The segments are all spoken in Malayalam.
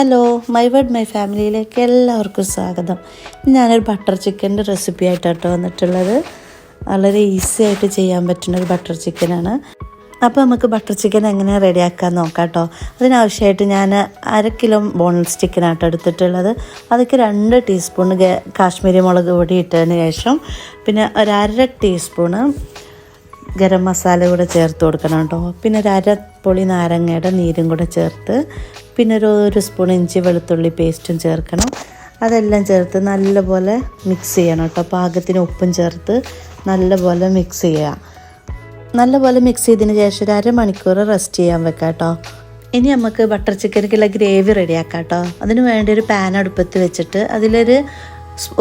ഹലോ മൈ വേർഡ് മൈ ഫാമിലിയിലേക്ക് എല്ലാവർക്കും സ്വാഗതം. ഞാനൊരു ബട്ടർ ചിക്കന്റെ റെസിപ്പി ആയിട്ടാട്ടോ വന്നിട്ടുള്ളത്. വളരെ ഈസി ആയിട്ട് ചെയ്യാൻ പറ്റുന്ന ഒരു ബട്ടർ ചിക്കനാണ് അപ്പോൾ നമുക്ക് ബട്ടർ ചിക്കൻ എങ്ങനെ റെഡിയാക്കാൻ നോക്കാം കേട്ടോ അതിനാവശ്യമായിട്ട് ഞാൻ അര കിലോ ബോൺലെസ് ചിക്കനാട്ടോ എടുത്തിട്ടുള്ളത്. അതൊക്കെ രണ്ട് ടീസ്പൂൺ കാശ്മീരി മുളക് പൊടി ഇട്ടതിന് ശേഷം പിന്നെ ഒരു അര ടീസ്പൂണ് ഗരം മസാല കൂടെ ചേർത്ത് കൊടുക്കണം കേട്ടോ. പിന്നെ ഒരു അരപ്പൊളി നാരങ്ങയുടെ നീരും കൂടെ ചേർത്ത് പിന്നെ ഒരു ഒരു സ്പൂൺ ഇഞ്ചി വെളുത്തുള്ളി പേസ്റ്റും ചേർക്കണം. അതെല്ലാം ചേർത്ത് നല്ലപോലെ മിക്സ് ചെയ്യണം കേട്ടോ. പാകത്തിന് ഉപ്പും ചേർത്ത് നല്ലപോലെ മിക്സ് ചെയ്യുക നല്ലപോലെ മിക്സ് ചെയ്തതിന് ശേഷം ഒരു അരമണിക്കൂർ റെസ്റ്റ് ചെയ്യാൻ വെക്കാം കേട്ടോ. ഇനി നമുക്ക് ബട്ടർ ചിക്കനിക്കുള്ള ഗ്രേവി റെഡിയാക്കാം കേട്ടോ. അതിന് വേണ്ടി ഒരു പാൻ അടുപ്പത്ത് വെച്ചിട്ട് അതിലൊരു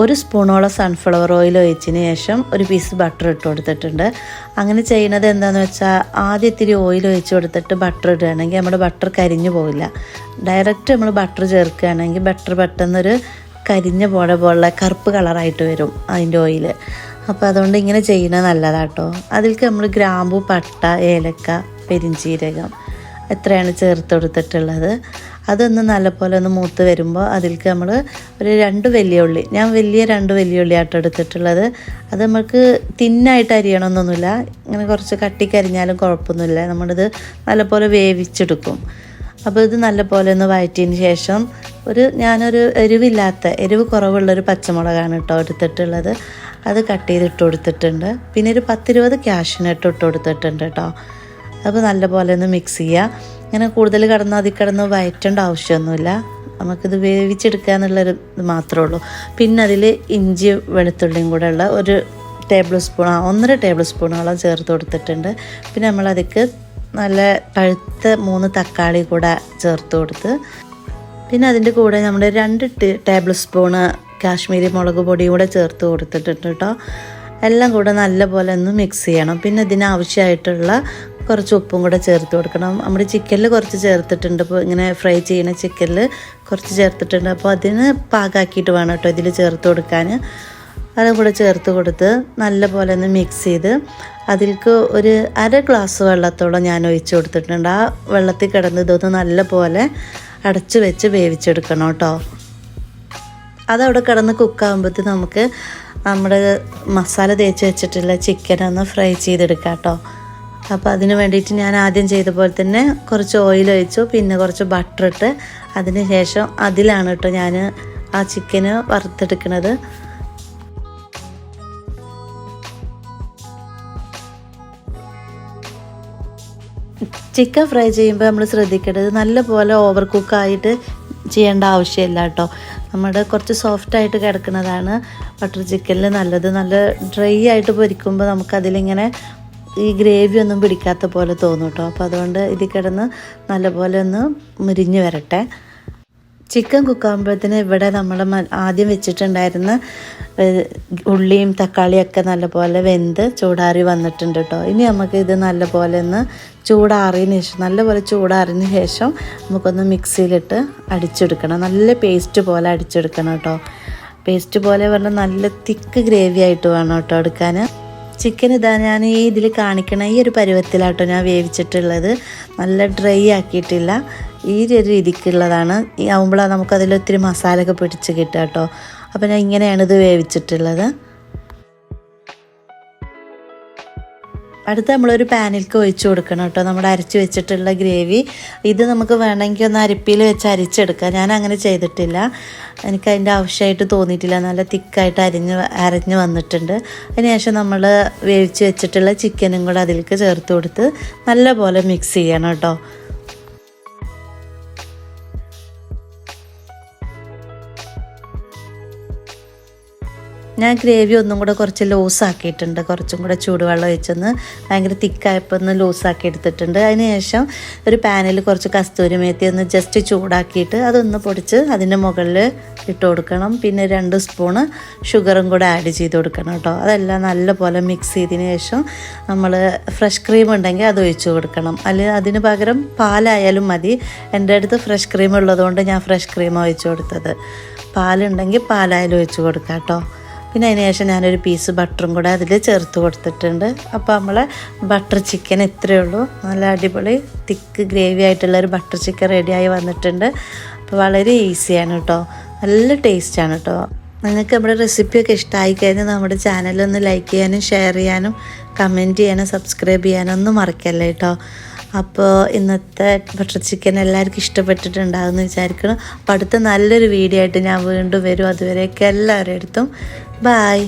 ഒരു സ്പൂണോളം സൺഫ്ലവർ ഓയിൽ ഒഴിച്ചതിന് ശേഷം ഒരു പീസ് ബട്ടർ ഇട്ട് കൊടുത്തിട്ടുണ്ട്. അങ്ങനെ ചെയ്യുന്നത് എന്താണെന്ന് വെച്ചാൽ ആദ്യം ഇത്തിരി ഓയിൽ ഒഴിച്ച് കൊടുത്തിട്ട് ബട്ടർ ഇടുകയാണെങ്കിൽ നമ്മുടെ ബട്ടർ കരിഞ്ഞു പോവില്ല. ഡയറക്റ്റ് നമ്മൾ ബട്ടർ ചേർക്കുകയാണെങ്കിൽ ബട്ടർ പെട്ടെന്നൊരു കരിഞ്ഞ പോലെ പോലെ കറുപ്പ് കളറായിട്ട് വരും അതിന്റെ ഓയിൽ അപ്പോൾ അതുകൊണ്ട് ഇങ്ങനെ ചെയ്യുന്നത് നല്ലതാട്ടോ. അതിലേക്ക് നമ്മൾ ഗ്രാമ്പു പട്ട ഏലക്ക പെരിഞ്ചീരകം എത്രയാണ് ചേർത്ത് കൊടുത്തിട്ടുള്ളത്. അതൊന്ന് നല്ലപോലെ ഒന്ന് മൂത്ത് വരുമ്പോൾ അതിലേക്ക് നമ്മൾ ഒരു രണ്ട് വലിയ ഉള്ളി. ഞാൻ വലിയ രണ്ട് വലിയ ഉള്ളി എടുത്തിട്ടുള്ളത്. അത് നമുക്ക് തിന്നായിട്ട് അരിയണമെന്നൊന്നുമില്ല ഇങ്ങനെ കുറച്ച് കട്ടിക്കരിഞ്ഞാലും കുഴപ്പമൊന്നുമില്ല. നമ്മളിത് നല്ലപോലെ വേവിച്ചെടുക്കും. അപ്പോൾ ഇത് നല്ലപോലെ ഒന്ന് വഴറ്റിയതിന് ശേഷം ഒരു ഞാനൊരു എരിവില്ലാത്ത എരിവ് കുറവുള്ളൊരു പച്ചമുളകാണ് കേട്ടോ എടുത്തിട്ടുള്ളത്. അത് കട്ട് ചെയ്തിട്ട് കൊടുത്തിട്ടുണ്ട്. പിന്നെ ഒരു പത്തിരുപത് ക്യാഷിനിട്ട് ഇട്ട് കൊടുത്തിട്ടുണ്ട് കേട്ടോ. അപ്പോൾ നല്ലപോലെ ഒന്ന് മിക്സ് ചെയ്യുക ഇങ്ങനെ കൂടുതൽ കടന്ന് അതിൽ കിടന്ന് വയറ്റേണ്ട ആവശ്യമൊന്നുമില്ല. നമുക്കിത് വേവിച്ചെടുക്കുക എന്നുള്ളൊരു ഇത് മാത്രമേ ഉള്ളൂ. പിന്നെ അതിൽ ഇഞ്ചി വെളുത്തുള്ളിയും കൂടെ ഉള്ള ഒരു ടേബിൾ സ്പൂൺ ഒന്നര ടേബിൾ സ്പൂണോളം ചേർത്ത് കൊടുത്തിട്ടുണ്ട്. പിന്നെ നമ്മൾ അതിക്ക് നല്ല പഴുത്ത മൂന്ന് തക്കാളി കൂടെ ചേർത്ത് കൊടുത്ത് പിന്നെ അതിന്റെ കൂടെ നമ്മൾ രണ്ട് ടേബിൾ സ്പൂണ് കാശ്മീരി മുളക് പൊടിയും കൂടെ ചേർത്ത് കൊടുത്തിട്ടുണ്ട് കേട്ടോ. എല്ലാം കൂടെ നല്ലപോലെ ഒന്ന് മിക്സ് ചെയ്യണം. പിന്നെ ഇതിനാവശ്യമായിട്ടുള്ള കുറച്ച് ഉപ്പും കൂടെ ചേർത്ത് കൊടുക്കണം. നമ്മുടെ ചിക്കനിൽ കുറച്ച് ചേർത്തിട്ടുണ്ട്. അപ്പോൾ ഇങ്ങനെ ഫ്രൈ ചെയ്യുന്ന ചിക്കനിൽ കുറച്ച് ചേർത്തിട്ടുണ്ട്. അപ്പോൾ അതിന് പാകാക്കിയിട്ട് വേണം കേട്ടോ ഇതിൽ ചേർത്ത് കൊടുക്കാൻ അതും കൂടെ ചേർത്ത് കൊടുത്ത് നല്ലപോലെ ഒന്ന് മിക്സ് ചെയ്ത് അതിലേക്ക് ഒരു അര ഗ്ലാസ് വെള്ളത്തോളം ഞാൻ ഒഴിച്ച് കൊടുത്തിട്ടുണ്ട്. ആ വെള്ളത്തിൽ കിടന്ന് ഇതൊന്ന് നല്ലപോലെ അടച്ച് വെച്ച് വേവിച്ചെടുക്കണം കേട്ടോ. അതവിടെ കിടന്ന് കുക്കാകുമ്പോഴത്തേക്ക് നമുക്ക് നമ്മുടെ മസാല തേച്ച് വെച്ചിട്ടുള്ള ചിക്കൻ ഒന്ന് ഫ്രൈ ചെയ്തെടുക്കാം കേട്ടോ. അപ്പോൾ അതിന് വേണ്ടിയിട്ട് ഞാൻ ആദ്യം ചെയ്ത പോലെ തന്നെ കുറച്ച് ഓയിൽ ഒഴിച്ചു പിന്നെ കുറച്ച് ബട്ടർ ഇട്ട് അതിന് ശേഷം അതിലാണ് കേട്ടോ ഞാൻ ആ ചിക്കന് വറുത്തെടുക്കുന്നത് ചിക്കൻ ഫ്രൈ ചെയ്യുമ്പോൾ നമ്മൾ ശ്രദ്ധിക്കേണ്ടത് നല്ലപോലെ ഓവർ കുക്കായിട്ട് ചെയ്യേണ്ട ആവശ്യമില്ല കേട്ടോ നമ്മുടെ കുറച്ച് സോഫ്റ്റ് ആയിട്ട് കിടക്കുന്നതാണ് ബട്ടർ ചിക്കനിൽ നല്ലത്. നല്ല ഡ്രൈ ആയിട്ട് പൊരിക്കുമ്പോൾ നമുക്കതിലിങ്ങനെ ഈ ഗ്രേവി ഒന്നും പിടിക്കാത്ത പോലെ തോന്നും കേട്ടോ. അപ്പോൾ അതുകൊണ്ട് ഇതിൽ കിടന്ന് നല്ലപോലെ ഒന്ന് മുരിഞ്ഞ് വരട്ടെ. ചിക്കൻ കുക്കാകുമ്പോഴത്തേന് ഇവിടെ നമ്മൾ ആദ്യം വെച്ചിട്ടുണ്ടായിരുന്ന ഉള്ളിയും തക്കാളിയും ഒക്കെ നല്ലപോലെ വെന്ത് ചൂടാറി വന്നിട്ടുണ്ട് കേട്ടോ. ഇനി നമുക്ക് ഇത് നല്ലപോലെ ഒന്ന് ചൂടാറിയതിന് ശേഷം നല്ലപോലെ ചൂടാറിയതിന് ശേഷം നമുക്കൊന്ന് മിക്സിയിലിട്ട് അടിച്ചെടുക്കണം. നല്ല പേസ്റ്റ് പോലെ അടിച്ചെടുക്കണം കേട്ടോ. പേസ്റ്റ് പോലെ പറഞ്ഞാൽ നല്ല തിക്ക് ഗ്രേവി ആയിട്ട് വേണം കേട്ടോ എടുക്കാൻ ചിക്കൻ ഇതാ ഞാൻ ഈ ഇതിൽ കാണിക്കണ ഈ ഒരു പരുവത്തിലാട്ടോ ഞാൻ വേവിച്ചിട്ടുള്ളത്. നല്ല ഡ്രൈ ആക്കിയിട്ടില്ല. ഈ ഒരു രീതിക്കുള്ളതാണ്. ആവുമ്പോഴാണ് നമുക്കതിൽ ഒത്തിരി മസാലയൊക്കെ പിടിച്ച് കിട്ടുക കേട്ടോ. അപ്പോൾ ഞാൻ ഇങ്ങനെയാണ് ഇത് വേവിച്ചിട്ടുള്ളത്. അടുത്ത് നമ്മളൊരു പാനിലേക്ക് ഒഴിച്ചു കൊടുക്കണം കേട്ടോ. നമ്മുടെ അരച്ച് വെച്ചിട്ടുള്ള ഗ്രേവി. ഇത് നമുക്ക് വേണമെങ്കിൽ ഒന്ന് അരിപ്പിയിൽ വെച്ച് അരിച്ചെടുക്കാം. ഞാൻ അങ്ങനെ ചെയ്തിട്ടില്ല. എനിക്ക് അതിന്റെ ആവശ്യമായിട്ട് തോന്നിയിട്ടില്ല. നല്ല തിക്കായിട്ട് അരിഞ്ഞ് അരഞ്ഞ് വന്നിട്ടുണ്ട്. അതിനുശേഷം നമ്മൾ വേവിച്ച് വെച്ചിട്ടുള്ള ചിക്കനും കൂടെ അതിലേക്ക് ചേർത്ത് കൊടുത്ത് നല്ല പോലെ മിക്സ് ചെയ്യണം കേട്ടോ. ഞാൻ ഗ്രേവി ഒന്നും കൂടെ കുറച്ച് ലൂസാക്കിയിട്ടുണ്ട് കുറച്ചും കൂടെ ചൂടുവെള്ളം ഒഴിച്ചൊന്ന് ഭയങ്കര തിക്കായപ്പോൾ ഒന്ന് ലൂസാക്കി എടുത്തിട്ടുണ്ട്. അതിന് ശേഷം ഒരു പാനിൽ കുറച്ച് കസ്തൂരി മേത്തി ഒന്ന് ജസ്റ്റ് ചൂടാക്കിയിട്ട് അതൊന്ന് പൊടിച്ച് അതിന്റെ മുകളിൽ ഇട്ട് കൊടുക്കണം. പിന്നെ രണ്ട് സ്പൂണ് ഷുഗറും കൂടെ ആഡ് ചെയ്ത് കൊടുക്കണം കേട്ടോ. അതെല്ലാം നല്ലപോലെ മിക്സ് ചെയ്തതിന് ശേഷം നമ്മൾ ഫ്രഷ് ക്രീം ഉണ്ടെങ്കിൽ അത് ഒഴിച്ച് കൊടുക്കണം. അല്ലെങ്കിൽ അതിന് പകരം പാലായാലും മതി. എന്റെ അടുത്ത് ഫ്രഷ് ക്രീം ഉള്ളതുകൊണ്ട് ഞാൻ ഫ്രഷ് ക്രീം ഒഴിച്ച് കൊടുത്തത്. പാലുണ്ടെങ്കിൽ പാലായാലും ഒഴിച്ച് കൊടുക്കാം കേട്ടോ. പിന്നെ അതിന് ശേഷം ഞാനൊരു പീസ് ബട്ടറും കൂടെ അതിൽ ചേർത്ത് കൊടുത്തിട്ടുണ്ട്. അപ്പോൾ നമ്മളെ ബട്ടർ ചിക്കൻ ഇത്രയേ ഉള്ളൂ. നല്ല അടിപൊളി തിക്ക് ഗ്രേവി ആയിട്ടുള്ള ഒരു ബട്ടർ ചിക്കൻ റെഡിയായി വന്നിട്ടുണ്ട്. അപ്പോൾ വളരെ ഈസിയാണ് കേട്ടോ നല്ല ടേസ്റ്റാണ് കേട്ടോ നിങ്ങൾക്ക് നമ്മുടെ റെസിപ്പിയൊക്കെ ഇഷ്ടമായി കഴിഞ്ഞാൽ നമ്മുടെ ചാനലൊന്ന് ലൈക്ക് ചെയ്യാനും ഷെയർ ചെയ്യാനും കമന്റ് ചെയ്യാനും സബ്സ്ക്രൈബ് ചെയ്യാനും ഒന്നും മറക്കല്ലേ കേട്ടോ അപ്പോൾ ഇന്നത്തെ ബട്ടർ ചിക്കൻ എല്ലാവർക്കും ഇഷ്ടപ്പെട്ടിട്ടുണ്ടാകുമെന്ന് വിചാരിക്കണം അപ്പോൾ അടുത്ത നല്ലൊരു വീഡിയോ ആയിട്ട് ഞാൻ വീണ്ടും വരും. അതുവരെയൊക്കെ എല്ലാവരുടെ അടുത്തും. ബായ്